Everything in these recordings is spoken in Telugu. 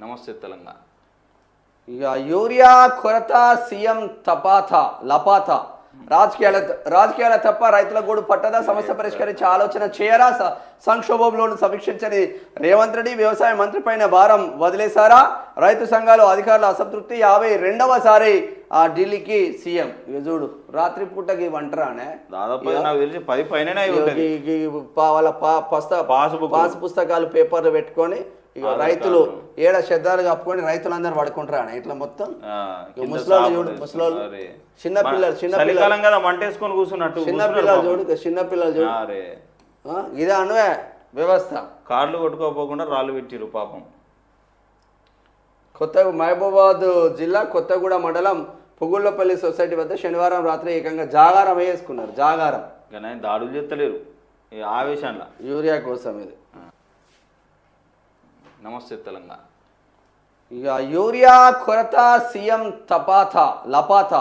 నమస్తే తెలంగాణ. ఇక యూరియా కొరత సీఎం తపాత లపాత. రాజకీయాల రాజకీయాల తప్ప రైతులకు కూడా పట్టదా? సమస్య పరిష్కరించే ఆలోచన చేయరా? స- సంక్షోభంలోను సమీక్షించని రేవంత్ రెడ్డి వ్యవసాయ మంత్రి పైన భారం వదిలేశారా? రైతు సంఘాలు అధికారుల అసంతృప్తి యాభై రెండవసారి ఆ ఢిల్లీకి సీఎం. ఇక చూడు రాత్రి పూటకి వంటరానే దాదాపు నాకు తెలిసి పది పైననే అయి ఉంటుంది. ఈ- ఈ పా- వాళ్ళ. పాస్ పుస్తకాలు పేపర్లు పెట్టుకొని ఇక రైతులు. ఏడ శ్రద్ధాలు కప్పుకొని రైతులందరూ పడుకుంటారా ఇట్లా మొత్తం. ముసలోళ్ళు చూడు. ముసలోళ్ళు. చిన్న పిల్లలు, చిన్న పిల్లలు. కదా మంటేసుకొని కూర్చున్నట్టు చిన్న పిల్లలు. చూడు చిన్న పిల్లలు చూడు. ఇదే అనువే వ్యవస్థ. కార్లు కొట్టుకోపోకుండా రాళ్ళు పెట్టిరు పాపం. కొత్త మహబూబాద్ జిల్లా కొత్తగూడ మండలం పుగుళ్ళపల్లి సొసైటీ వద్ద శనివారం రాత్రి ఏకంగా జాగారం వేసుకున్నారు జాగారం. కానీ దాడులు చేస్తలేరు. ఆవేశంలో. యూరియా కోసం ఇది. నమస్తే తెలంగాణ. ఇక యూరియా కొరత సీఎం తపాత లపాత.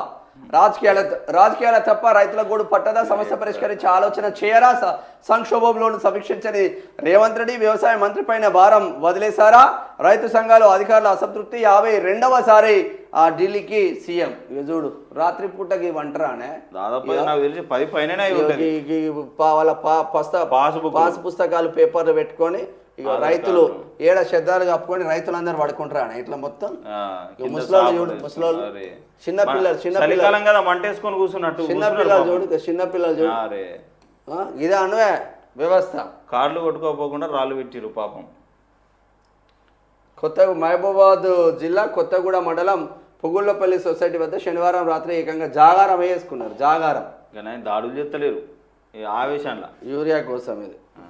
రాజకీయాల రాజకీయాల తప్ప రైతులకు కూడా పట్టదా? సమస్య పరిష్కరించే ఆలోచన చేయరా? సంక్షోభంలోను సమీక్షించని రేవంత్ రెడ్డి వ్యవసాయ మంత్రి పైన భారం వదిలేశారా? రైతు సంఘాలు అధికారుల అసంతృప్తి. యాభై రెండవసారి ఆ ఢిల్లీకి సీఎం. చూడు రాత్రి పూటకి వంటరానే దాదాపు పది పైననే అయి ఉంటుంది. ఈ- ఈ పా- వాళ్ళ పా- పుస్త- పాస్బుక్. పాస్ పుస్తకాలు పేపర్లు పెట్టుకొని ఇక రైతులు. ఏడ శ్రద్ధాలు కప్పుకొని రైతులందరూ పడుకుంటారా? ఇట్లా మొత్తం? ముసలోళ్ళు చూడు. చిన్న పిల్లలు, చిన్న కదా మంటేసుకొని కూర్చున్నట్టు చిన్న పిల్లలు. చూడు చిన్న పిల్లలు చూడు. ఇదే అనువే వ్యవస్థ. కార్లు కొట్టుకోపోకుండా రాళ్ళు పెట్టిరు పాపం. కొత్త మహబూబాద్ జిల్లా కొత్తగూడ మండలం పుగుళ్ళపల్లి సొసైటీ వద్ద శనివారం రాత్రి ఏకంగా జాగారం వేసుకున్నారు జాగారం. దాడులు చేస్తలేరు. ఆవేశంలో. యూరియా కోసం ఇది.